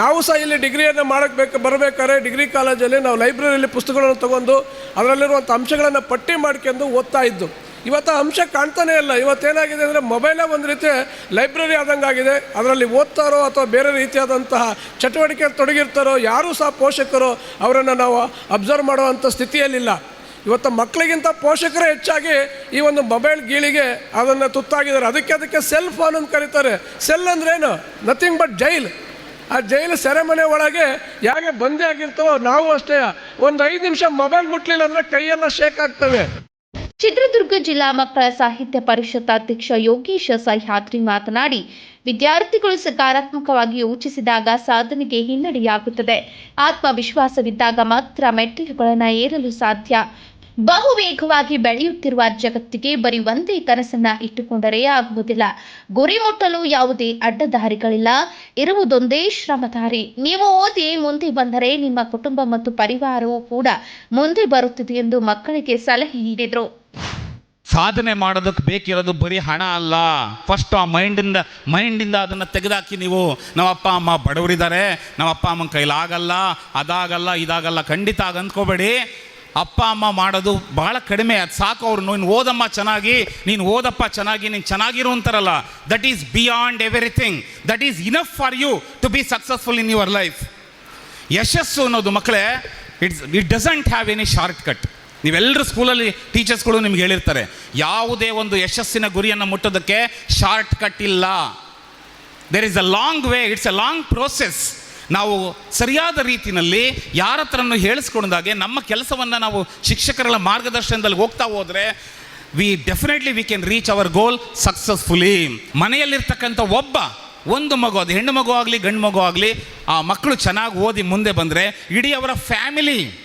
ನಾವು ಸಹ ಇಲ್ಲಿ ಡಿಗ್ರಿಯನ್ನು ಮಾಡಕ್ಕೆ ಬೇಕು ಬರಬೇಕಾದ್ರೆ ಡಿಗ್ರಿ ಕಾಲೇಜಲ್ಲಿ ನಾವು ಲೈಬ್ರರಿಯಲ್ಲಿ ಪುಸ್ತಕಗಳನ್ನು ತೊಗೊಂಡು ಅದರಲ್ಲಿರುವಂಥ ಅಂಶಗಳನ್ನು ಪಟ್ಟಿ ಮಾಡ್ಕೊಂಡು ಓದ್ತಾ ಇದ್ದು. ಇವತ್ತು ಅಂಶ ಕಾಣ್ತಾನೇ ಇಲ್ಲ. ಇವತ್ತೇನಾಗಿದೆ ಅಂದರೆ ಮೊಬೈಲೇ ಒಂದು ರೀತಿ ಲೈಬ್ರರಿ ಆದಂಗಾಗಿದೆ. ಅದರಲ್ಲಿ ಓದ್ತಾರೋ ಅಥವಾ ಬೇರೆ ರೀತಿಯಾದಂತಹ ಚಟುವಟಿಕೆ ತೊಡಗಿರ್ತಾರೋ ಯಾರೂ ಸಹ ಪೋಷಕರು ಅವರನ್ನು ನಾವು ಅಬ್ಸರ್ವ್ ಮಾಡುವಂಥ ಸ್ಥಿತಿಯಲ್ಲಿಲ್ಲ. ಇವತ್ತು ಮಕ್ಕಳಿಗಿಂತ ಪೋಷಕರೇ ಹೆಚ್ಚಾಗಿ ಈ ಒಂದು ಮೊಬೈಲ್ ಗೀಳಿಗೆ ಅದನ್ನು ತುತ್ತಾಗಿದ್ದಾರೆ. ಅದಕ್ಕೆ ಅದಕ್ಕೆ ಸೆಲ್ ಫೋನ್ ಅಂತ ಕರೀತಾರೆ. ಸೆಲ್ ಅಂದ್ರೇನು? ನಥಿಂಗ್ ಬಟ್ ಜೈಲ್ ಆ ಜೈಲು ಸೆರೆಮನೆ ಒಳಗೆ ಯಾಕೆ ಬಂದೇ ಆಗಿರ್ತವೋ ನಾವು ಅಷ್ಟೇ. ಒಂದು ಐದು ನಿಮಿಷ ಮೊಬೈಲ್ ಮುಟ್ಲಿಲ್ಲ ಅಂದ್ರೆ ಕೈಯೆಲ್ಲ ಶೇಕ್ ಆಗ್ತವೆ. ಚಿತ್ರದುರ್ಗ ಜಿಲ್ಲಾ ಮಕ್ಕಳ ಸಾಹಿತ್ಯ ಪರಿಷತ್ ಅಧ್ಯಕ್ಷ ಯೋಗೀಶ ಸಹ್ಯಾದ್ರಿ ಮಾತನಾಡಿ, ವಿದ್ಯಾರ್ಥಿಗಳು ಸಕಾರಾತ್ಮಕವಾಗಿ ಯೋಚಿಸಿದಾಗ ಸಾಧನೆಗೆ ಹಿನ್ನಡೆಯಾಗುತ್ತದೆ. ಆತ್ಮವಿಶ್ವಾಸವಿದ್ದಾಗ ಮಾತ್ರ ಮೆಟ್ಟಿಲುಗಳನ್ನು ಏರಲು ಸಾಧ್ಯ. ಬಹು ವೇಗವಾಗಿ ಬೆಳೆಯುತ್ತಿರುವ ಜಗತ್ತಿಗೆ ಬರೀ ಒಂದೇ ಕನಸನ್ನ ಇಟ್ಟುಕೊಂಡರೆ ಆಗುವುದಿಲ್ಲ. ಗುರಿ ಮುಟ್ಟಲು ಯಾವುದೇ ಅಡ್ಡದಾರಿಗಳಿಲ್ಲ. ಇರುವುದೊಂದೇ ಶ್ರಮದಾರಿ. ನೀವು ಓದಿ ಮುಂದೆ ಬಂದರೆ ನಿಮ್ಮ ಕುಟುಂಬ ಮತ್ತು ಪರಿವಾರವೂ ಕೂಡ ಮುಂದೆ ಬರುತ್ತಿದೆ ಎಂದು ಮಕ್ಕಳಿಗೆ ಸಲಹೆ ನೀಡಿದರು. ಸಾಧನೆ ಮಾಡೋದಕ್ಕೆ ಬೇಕಿರೋದು ಬರೀ ಹಣ ಅಲ್ಲ. ಫಸ್ಟ್ ಆ ಮೈಂಡಿಂದ ಮೈಂಡಿಂದ ಅದನ್ನು ತೆಗೆದಾಕಿ ನೀವು. ನಮ್ಮ ಅಪ್ಪ, ಅಮ್ಮ ಬಡವರಿದ್ದಾರೆ. ನಮ್ಮ ಅಪ್ಪ, ಅಮ್ಮನ ಕೈಲಾಗಲ್ಲ, ಅದಾಗಲ್ಲ, ಇದಾಗಲ್ಲ, ಖಂಡಿತ ಆಗ ಅಂದ್ಕೋಬೇಡಿ. ಅಪ್ಪ, ಅಮ್ಮ ಮಾಡೋದು ಬಹಳ ಕಡಿಮೆ. ಅದು ಸಾಕು ಅವ್ರು. ನೀನು ಓದಮ್ಮ ಚೆನ್ನಾಗಿ, ನೀನು ಓದಪ್ಪ ಚೆನ್ನಾಗಿ, ನೀನು ಚೆನ್ನಾಗಿರು ಅಂತಾರಲ್ಲ. That is beyond everything that is enough for you to be successful in your life ಯಶಸ್ಸು ಅನ್ನೋದು ಮಕ್ಕಳೇ it's it doesn't have any short cut ನೀವೆಲ್ಲರೂ ಸ್ಕೂಲಲ್ಲಿ ಟೀಚರ್ಸ್ಗಳು ನಿಮ್ಗೆ ಹೇಳಿರ್ತಾರೆ, ಯಾವುದೇ ಒಂದು ಯಶಸ್ಸಿನ ಗುರಿಯನ್ನು ಮುಟ್ಟೋದಕ್ಕೆ ಶಾರ್ಟ್ ಕಟ್ ಇಲ್ಲ. There is a long way it's a long process ನಾವು ಸರಿಯಾದ ರೀತಿಯಲ್ಲಿ ಯಾರ ಹತ್ರನೂ ಹೇಳಿಸ್ಕೊಂಡಾಗೆ ನಮ್ಮ ಕೆಲಸವನ್ನು ನಾವು ಶಿಕ್ಷಕರ ಮಾರ್ಗದರ್ಶನದಲ್ಲಿ ಹೋಗ್ತಾ ಹೋದರೆ we definitely we can reach our goal successfully ಮನೆಯಲ್ಲಿರ್ತಕ್ಕಂಥ ಒಬ್ಬ, ಒಂದು ಮಗು ಅದು ಹೆಣ್ಣು ಮಗು ಆಗಲಿ, ಗಂಡು ಮಗು ಆಗಲಿ, ಆ ಮಕ್ಕಳು ಚೆನ್ನಾಗಿ ಓದಿ ಮುಂದೆ ಬಂದರೆ ಇಡೀ ಅವರ ಫ್ಯಾಮಿಲಿ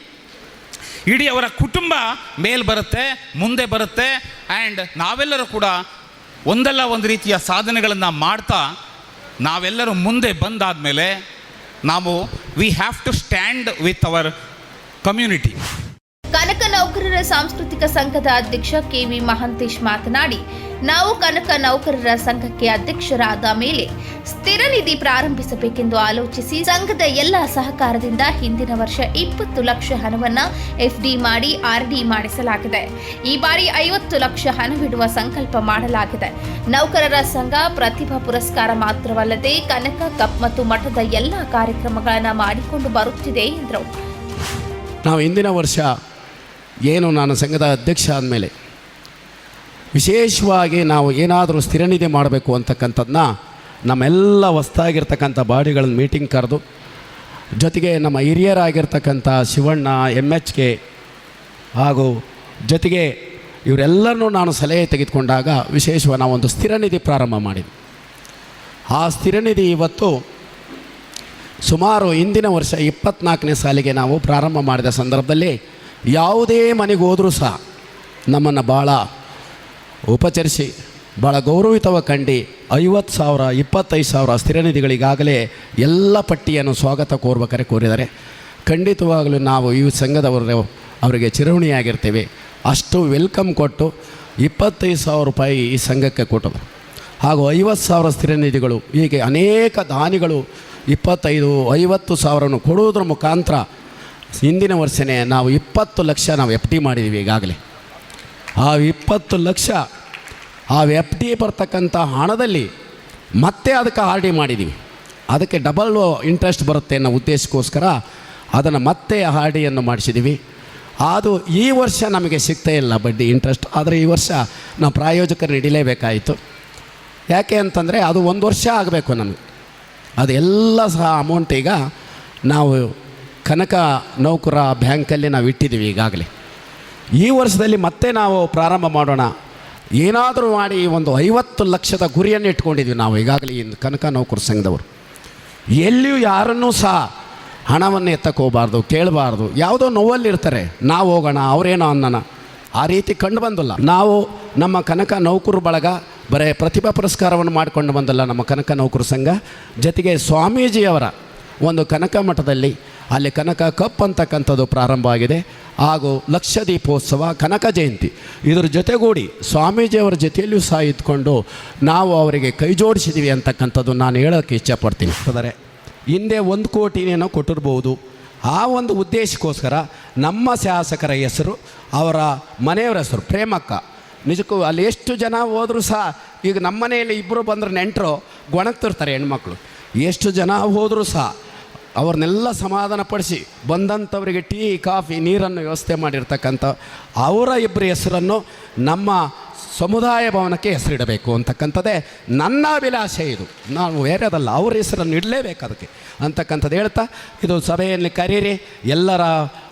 ಇಡೀ ಅವರ ಕುಟುಂಬ ಮೇಲ್ ಬರುತ್ತೆ, ಮುಂದೆ ಬರುತ್ತೆ ಆ್ಯಂಡ್ ನಾವೆಲ್ಲರೂ ಕೂಡ ಒಂದಲ್ಲ ಒಂದು ರೀತಿಯ ಸಾಧನೆಗಳನ್ನು ಮಾಡ್ತಾ ನಾವೆಲ್ಲರೂ ಮುಂದೆ ಬಂದಾದಮೇಲೆ ನಾವು we have to stand with our community Kanaka ನೌಕರರ ಸಾಂಸ್ಕೃತಿಕ ಸಂಘದ ಅಧ್ಯಕ್ಷ ಕೆವಿ ಮಹಾಂತೇಶ್ ಮಾತನಾಡಿ ನಾವು ಕನಕ ನೌಕರರ ಸಂಘಕ್ಕೆ ಅಧ್ಯಕ್ಷರಾದ ಮೇಲೆ ಸ್ಥಿರ ನಿಧಿ ಪ್ರಾರಂಭಿಸಬೇಕೆಂದು ಆಲೋಚಿಸಿ ಸಂಘದ ಎಲ್ಲ ಸಹಕಾರದಿಂದ ಹಿಂದಿನ ವರ್ಷ ಇಪ್ಪತ್ತು ಲಕ್ಷ ಹಣವನ್ನ ಎಫ್ಡಿ ಮಾಡಿ ಆರ್ಡಿ ಮಾಡಿಸಲಾಗಿದೆ. ಈ ಬಾರಿ ಐವತ್ತು ಲಕ್ಷ ಹಣವಿಡುವ ಸಂಕಲ್ಪ ಮಾಡಲಾಗಿದೆ. ನೌಕರರ ಸಂಘ ಪ್ರತಿಭಾ ಪುರಸ್ಕಾರ ಮಾತ್ರವಲ್ಲದೆ ಕನಕ ಕಪ್ ಮತ್ತು ಮಠದ ಎಲ್ಲ ಕಾರ್ಯಕ್ರಮಗಳನ್ನು ಮಾಡಿಕೊಂಡು ಬರುತ್ತಿದೆ ಎಂದರು. ನಾವು ಹಿಂದಿನ ವರ್ಷ ಏನು ನಾನು ಸಂಘದ ಅಧ್ಯಕ್ಷ ಆದಮೇಲೆ ವಿಶೇಷವಾಗಿ ನಾವು ಏನಾದರೂ ಸ್ಥಿರನಿಧಿ ಮಾಡಬೇಕು ಅಂತಕ್ಕಂಥದ್ದನ್ನ ನಮ್ಮೆಲ್ಲ ಹೊಸ್ದಾಗಿರ್ತಕ್ಕಂಥ ಬಾಡಿಗಳನ್ನು ಮೀಟಿಂಗ್ ಕರೆದು, ಜೊತೆಗೆ ನಮ್ಮ ಹಿರಿಯರಾಗಿರ್ತಕ್ಕಂಥ ಶಿವಣ್ಣ ಎಂ ಎಚ್ ಕೆ ಹಾಗೂ ಜೊತೆಗೆ ಇವರೆಲ್ಲರನ್ನೂ ನಾನು ಸಲಹೆ ತೆಗೆದುಕೊಂಡಾಗ ವಿಶೇಷವಾಗಿ ನಾವು ಒಂದು ಸ್ಥಿರನಿಧಿ ಪ್ರಾರಂಭ ಮಾಡಿದ್ವಿ. ಆ ಸ್ಥಿರನಿಧಿ ಇವತ್ತು ಸುಮಾರು ಇಂದಿನ ವರ್ಷ ಇಪ್ಪತ್ನಾಲ್ಕನೇ ಸಾಲಿಗೆ ನಾವು ಪ್ರಾರಂಭ ಮಾಡಿದ ಸಂದರ್ಭದಲ್ಲಿ ಯಾವುದೇ ಮನೆಗೆ ಹೋದರೂ ಸಹ ನಮ್ಮನ್ನು ಭಾಳ ಉಪಚರಿಸಿ. ಭಾಳ ಗೌರವಿತವ ಕಂಡು ಐವತ್ತು ಸಾವಿರ, ಇಪ್ಪತ್ತೈದು ಸಾವಿರ ಸ್ಥಿರ ನಿಧಿಗಳಿಗಾಗಲೇ ಎಲ್ಲ ಪಟ್ಟಿಯನ್ನು ಸ್ವಾಗತ ಕೋರ್ಬೇಕಾರೆ ಕೋರಿದ್ದಾರೆ. ಖಂಡಿತವಾಗಲೂ ನಾವು ಈ ಸಂಘದವರು ಅವರಿಗೆ ಚಿರವಣಿಯಾಗಿರ್ತೇವೆ ಅಷ್ಟು ವೆಲ್ಕಮ್ ಕೊಟ್ಟು ಇಪ್ಪತ್ತೈದು ಸಾವಿರ ರೂಪಾಯಿ ಈ ಸಂಘಕ್ಕೆ ಕೊಟ್ಟರು ಹಾಗೂ ಐವತ್ತು ಸಾವಿರ ಸ್ಥಿರ ನಿಧಿಗಳು, ಹೀಗೆ ಅನೇಕ ದಾನಿಗಳು ಇಪ್ಪತ್ತೈದು, ಐವತ್ತು ಸಾವಿರವನ್ನು ಕೊಡುವುದರ ಮುಖಾಂತರ ಹಿಂದಿನ ವರ್ಷನೇ ನಾವು ಇಪ್ಪತ್ತು ಲಕ್ಷ ನಾವು ಎಫ್ ಡಿ ಮಾಡಿದ್ದೀವಿ ಈಗಾಗಲೇ. ಆ ಇಪ್ಪತ್ತು ಲಕ್ಷ. ಆ ಎಫ್ ಡಿ ಬರ್ತಕ್ಕಂಥ ಹಣದಲ್ಲಿ ಮತ್ತೆ ಅದಕ್ಕೆ ಆರ್ ಡಿ ಮಾಡಿದ್ದೀವಿ ಅದಕ್ಕೆ ಡಬಲ್ ಇಂಟ್ರೆಸ್ಟ್ ಬರುತ್ತೆ ಅನ್ನೋ ಉದ್ದೇಶಕ್ಕೋಸ್ಕರ ಅದನ್ನು ಮತ್ತೆ ಆರ್ ಡಿಯನ್ನು ಮಾಡಿಸಿದ್ದೀವಿ ಅದು ಈ ವರ್ಷ ನಮಗೆ ಸಿಗ್ತಾ ಇಲ್ಲ ಬಡ್ಡಿ ಇಂಟ್ರೆಸ್ಟ್. ಆದರೆ ಈ ವರ್ಷ ನಾವು ಪ್ರಾಯೋಜಕರು ಹಿಡಿಲೇಬೇಕಾಯಿತು. ಯಾಕೆ ಅಂತಂದರೆ ಅದು ಒಂದು ವರ್ಷ ಆಗಬೇಕು ನಮಗೆ. ಅದೆಲ್ಲ ಸಹ ಅಮೌಂಟ್ ಈಗ ನಾವು ಕನಕ ನೌಕರ ಬ್ಯಾಂಕಲ್ಲಿ ನಾವು ಇಟ್ಟಿದ್ದೀವಿ ಈಗಾಗಲೇ. ಈ ವರ್ಷದಲ್ಲಿ ಮತ್ತೆ ನಾವು ಪ್ರಾರಂಭ ಮಾಡೋಣ. ಏನಾದರೂ ಮಾಡಿ ಒಂದು ಐವತ್ತು ಲಕ್ಷದ ಗುರಿಯನ್ನು ಇಟ್ಕೊಂಡಿದ್ವಿ ನಾವು ಈಗಾಗಲೇ ಈ ಕನಕ ನೌಕರ ಸಂಘದವರು. ಎಲ್ಲಿಯೂ ಯಾರನ್ನೂ ಸಹ ಹಣವನ್ನು ಎತ್ತಕ್ಕೆ ಹೋಗಬಾರ್ದು, ಕೇಳಬಾರ್ದು. ಯಾವುದೋ ನೋವಲ್ಲಿರ್ತಾರೆ. ನಾವು ಹೋಗೋಣ, ಅವರೇನೋ ಅನ್ನೋಣ. ಆ ರೀತಿ ಕಂಡು ಬಂದಿಲ್ಲ. ನಾವು ನಮ್ಮ ಕನಕ ನೌಕರು ಬಳಗ ಬರೀ ಪ್ರತಿಭಾ ಪುರಸ್ಕಾರವನ್ನು ಮಾಡಿಕೊಂಡು ಬಂದಲ್ಲ ನಮ್ಮ ಕನಕ ನೌಕರ ಸಂಘ. ಜೊತೆಗೆ ಸ್ವಾಮೀಜಿಯವರ ಒಂದು ಕನಕ ಮಠದಲ್ಲಿ ಅಲ್ಲಿ ಕನಕ ಕಪ್ ಅಂತಕ್ಕಂಥದ್ದು ಪ್ರಾರಂಭ ಆಗಿದೆ. ಹಾಗೂ ಲಕ್ಷ ದೀಪೋತ್ಸವ ಕನಕ ಜಯಂತಿ. ಇದರ ಜೊತೆಗೂಡಿ ಸ್ವಾಮೀಜಿಯವರ ಜೊತೆಯಲ್ಲಿಯೂ ಸಹ ಇದ್ಕೊಂಡು ನಾವು ಅವರಿಗೆ ಕೈ ಜೋಡಿಸಿದ್ದೀವಿ ಅಂತಕ್ಕಂಥದ್ದು ನಾನು ಹೇಳೋಕ್ಕೆ ಇಚ್ಛಪಡ್ತೀನಿ. ಸೋದರೆ, ಹಿಂದೆ ಒಂದು ಕೋಟಿನೇನೋ ಕೊಟ್ಟಿರ್ಬೋದು. ಆ ಒಂದು ಉದ್ದೇಶಕ್ಕೋಸ್ಕರ ನಮ್ಮ ಶಾಸಕರ ಹೆಸರು, ಅವರ ಮನೆಯವರ ಹೆಸರು, ಪ್ರೇಮಕ್ಕ. ನಿಜಕ್ಕೂ ಅಲ್ಲಿ ಎಷ್ಟು ಜನ ಹೋದರೂ ಸಹ ಈಗ ನಮ್ಮ ಮನೆಯಲ್ಲಿ ಇಬ್ಬರು ಬಂದರೆ ನೆಂಟರು ಗೊಣಗ್ತಿರ್ತಾರೆ ಹೆಣ್ಮಕ್ಳು. ಎಷ್ಟು ಜನ ಹೋದರೂ ಸಹ ಅವ್ರನ್ನೆಲ್ಲ ಸಮಾಧಾನಪಡಿಸಿ ಬಂದಂಥವರಿಗೆ ಟೀ, ಕಾಫಿ, ನೀರನ್ನು ವ್ಯವಸ್ಥೆ ಮಾಡಿರ್ತಕ್ಕಂಥ ಅವರ ಇಬ್ಬರ ಹೆಸರನ್ನು ನಮ್ಮ ಸಮುದಾಯ ಭವನಕ್ಕೆ ಹೆಸರಿಡಬೇಕು ಅಂತಕ್ಕಂಥದ್ದೇ ನನ್ನ ಅಭಿಲಾಷೆ ಇದು. ನಾವು ಬೇರೆದಲ್ಲ ಅವ್ರ ಹೆಸರನ್ನು ಇಡಲೇಬೇಕು ಅದಕ್ಕೆ ಅಂತಕ್ಕಂಥದ್ದು ಹೇಳ್ತಾ, ಇದು ಸಭೆಯಲ್ಲಿ ಕರೀರಿ, ಎಲ್ಲರ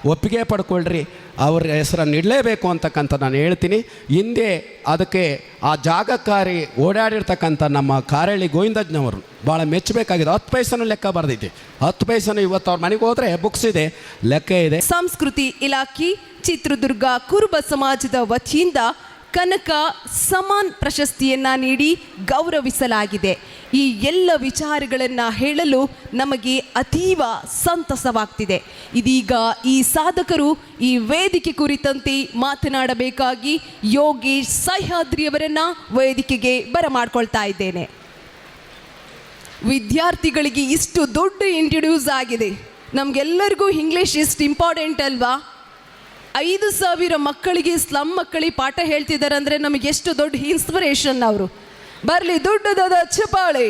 ಒಪ್ಪಿಗೆ ಪಡ್ಕೊಳ್ರಿ ಅವ್ರ ಹೆಸರನ್ನು ಇಡಲೇಬೇಕು ಅಂತಕ್ಕಂಥ ನಾನು ಹೇಳ್ತೀನಿ. ಹಿಂದೆ ಅದಕ್ಕೆ ಆ ಜಾಗಕ್ಕಾರಿ ಓಡಾಡಿರ್ತಕ್ಕಂಥ ನಮ್ಮ ಕಾರಳ್ಳಿ ಗೋವಿಂದಜ್ಞವರು ಭಾಳ ಮೆಚ್ಚಬೇಕಾಗಿದೆ. ಹತ್ತು ಪೈಸಾನು ಲೆಕ್ಕ ಬರೆದಿದ್ದೆ ಹತ್ತು ಪೈಸಾನು ಇವತ್ತು ಅವ್ರ ಮನೆಗೆ ಹೋದರೆ ಬುಕ್ಸ್ ಇದೆ, ಲೆಕ್ಕ ಇದೆ. ಸಂಸ್ಕೃತಿ ಇಲಾಖೆ ಚಿತ್ರದುರ್ಗ ಕುರುಬ ಸಮಾಜದ ವತಿಯಿಂದ ಕನಕ ಸಮಾನ್ ಪ್ರಶಸ್ತಿಯನ್ನ ನೀಡಿ ಗೌರವಿಸಲಾಗಿದೆ. ಈ ಎಲ್ಲ ವಿಚಾರಗಳನ್ನು ಹೇಳಲು ನಮಗೆ ಅತೀವ ಸಂತಸವಾಗ್ತಿದೆ. ಇದೀಗ ಈ ಸಾಧಕರು ಈ ವೇದಿಕೆ ಕುರಿತಂತೆ ಮಾತನಾಡಬೇಕಾಗಿ ಯೋಗೇಶ್ ಸಹ್ಯಾದ್ರಿಯವರನ್ನ ವೇದಿಕೆಗೆ ಬರಮಾಡ್ಕೊಳ್ತಾ ಇದ್ದೇನೆ. ವಿದ್ಯಾರ್ಥಿಗಳಿಗೆ ಇಷ್ಟು ದೊಡ್ಡ ಇಂಟ್ರೊಡ್ಯೂಸ್ ಆಗಿದೆ. ನಮಗೆಲ್ಲರಿಗೂ ಇಂಗ್ಲೀಷ್ ಇಷ್ಟು ಇಂಪಾರ್ಟೆಂಟ್ ಅಲ್ವಾ? ಐದು ಸಾವಿರ ಮಕ್ಕಳಿಗೆ ಸ್ಲಮ್ ಮಕ್ಕಳಿಗೆ ಪಾಠ ಹೇಳ್ತಿದ್ದಾರೆ ಅಂದರೆ ನಮಗೆ ಎಷ್ಟು ದೊಡ್ಡ ಇನ್ಸ್ಪಿರೇಷನ್ ಅವರು. ಬರಲಿ ದೊಡ್ಡದಾದ ಚಪಾಳೆ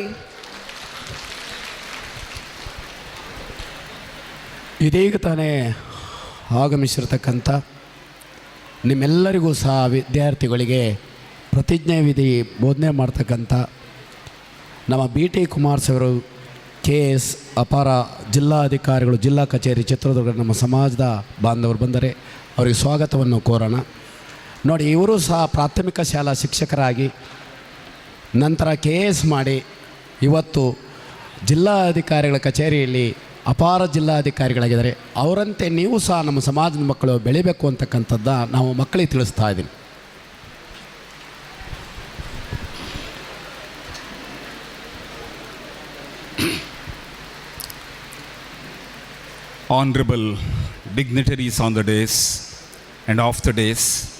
ಇದೀಗ ತಾನೇ ಆಗಮಿಸಿರ್ತಕ್ಕಂಥ ನಿಮ್ಮೆಲ್ಲರಿಗೂ ಸಹ ವಿದ್ಯಾರ್ಥಿಗಳಿಗೆ ಪ್ರತಿಜ್ಞೆ ವಿಧಿ ಬೋಧನೆ ಮಾಡ್ತಕ್ಕಂಥ ನಮ್ಮ ಬಿ ಟಿ ಕುಮಾರಸ್ವಾಮಿಯವರು ಕೆ ಎಸ್ ಅಪಾರ ಜಿಲ್ಲಾಧಿಕಾರಿಗಳು, ಜಿಲ್ಲಾ ಕಚೇರಿ ಚಿತ್ರದುರ್ಗ ನಮ್ಮ ಸಮಾಜದ ಬಾಂಧವರು ಬಂದರೆ ಅವರಿಗೆ ಸ್ವಾಗತವನ್ನು ಕೋರೋಣ. ನೋಡಿ, ಇವರು ಸಹ ಪ್ರಾಥಮಿಕ ಶಾಲಾ ಶಿಕ್ಷಕರಾಗಿ ನಂತರ ಕೆ ಎಸ್ ಮಾಡಿ ಇವತ್ತು ಜಿಲ್ಲಾಧಿಕಾರಿಗಳ ಕಚೇರಿಯಲ್ಲಿ ಅಪಾರ ಜಿಲ್ಲಾಧಿಕಾರಿಗಳಾಗಿದ್ದಾರೆ. ಅವರಂತೆ ನೀವು ಸಹ ನಮ್ಮ ಸಮಾಜದ ಮಕ್ಕಳು ಬೆಳಿಬೇಕು ಅಂತಕ್ಕಂಥದ್ದು ನಾವು ಮಕ್ಕಳಿಗೆ ತಿಳಿಸ್ತಾ ಇದ್ದೀನಿ. Honorable dignitaries on the days and off the days,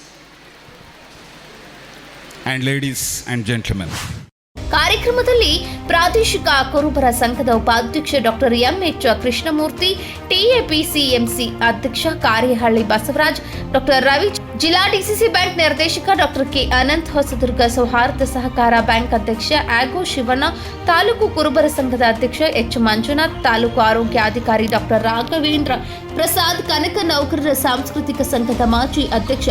and ladies and gentlemen. ಕಾರ್ಯಕ್ರಮದಲ್ಲಿ ಪ್ರಾದೇಶಿಕ ಕುರುಬರ ಸಂಘದ ಉಪಾಧ್ಯಕ್ಷ ಡಾಕ್ಟರ್ ಎಂಎಚ್ ಕೃಷ್ಣಮೂರ್ತಿ ಟಿಎಪಿಸಿಎಂಸಿ ಅಧ್ಯಕ್ಷ ಕಾರ್ಯಹಳ್ಳಿ ಬಸವರಾಜ್, ಡಾಕ್ಟರ್ ರವಿ ಜಿಲ್ಲಾ ಡಿಸಿಸಿ ಬ್ಯಾಂಕ್ ನಿರ್ದೇಶಕ ಡಾಕ್ಟರ್ ಕೆ ಅನಂತ್, ಹೊಸದುರ್ಗ ಸೌಹಾರ್ದ ಸಹಕಾರ ಬ್ಯಾಂಕ್ ಅಧ್ಯಕ್ಷ ಆಗೋ ಶಿವಣ್ಣ, ತಾಲೂಕು ಕುರುಬರ ಸಂಘದ ಅಧ್ಯಕ್ಷ ಎಚ್ ಮಂಜುನಾಥ್, ತಾಲೂಕು ಆರೋಗ್ಯಾಧಿಕಾರಿ ಡಾಕ್ಟರ್ ರಾಘವೇಂದ್ರ ಪ್ರಸಾದ್, ಕನಕ ನೌಕರರ ಸಾಂಸ್ಕೃತಿಕ ಸಂಘದ ಮಾಜಿ ಅಧ್ಯಕ್ಷ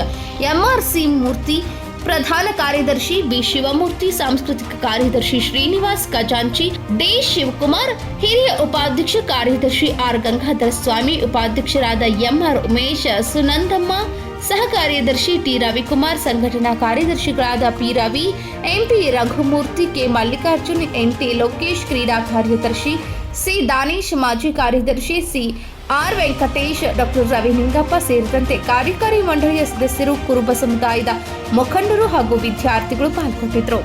ಎಂಆರ್ಸಿ ಮೂರ್ತಿ ಪ್ರಧಾನ ಕಾರ್ಯದರ್ಶಿ ಬಿ ಶಿವಮೂರ್ತಿ ಸಾಂಸ್ಕೃತಿಕ ಕಾರ್ಯದರ್ಶಿ ಶ್ರೀನಿವಾಸ್ ಖಜಾಂಚಿ ಡಿ ಶಿವಕುಮಾರ್ ಹಿರಿಯ ಉಪಾಧ್ಯಕ್ಷ ಕಾರ್ಯದರ್ಶಿ ಆರ್ ಗಂಗಾಧರ ಸ್ವಾಮಿ ಉಪಾಧ್ಯಕ್ಷರಾದ ಎಂಆರ್ ಉಮೇಶ್ ಸುನಂದಮ್ಮ ಸಹ ಕಾರ್ಯದರ್ಶಿ ಟಿ ರವಿಕುಮಾರ್ ಸಂಘಟನಾ ಕಾರ್ಯದರ್ಶಿಗಳಾದ P Ravi MP Raghumurthy K Mallikarjun NT Lokesh ಕ್ರೀಡಾ ಕಾರ್ಯದರ್ಶಿ ಸಿ ದಾನೇಶ್ ಮಾಜಿ ಕಾರ್ಯದರ್ಶಿ C R Venkatesh, doctor Ravi Ningappa ಸೇರಿದಂತೆ ಕಾರ್ಯಕಾರಿ ಮಂಡಳಿಯ ಸದಸ್ಯರು ಕುರುಬ ಸಮುದಾಯದ ಮುಖಂಡರು ಹಾಗೂ ವಿದ್ಯಾರ್ಥಿಗಳು ಪಾಲ್ಗೊಂಡಿದ್ದರು.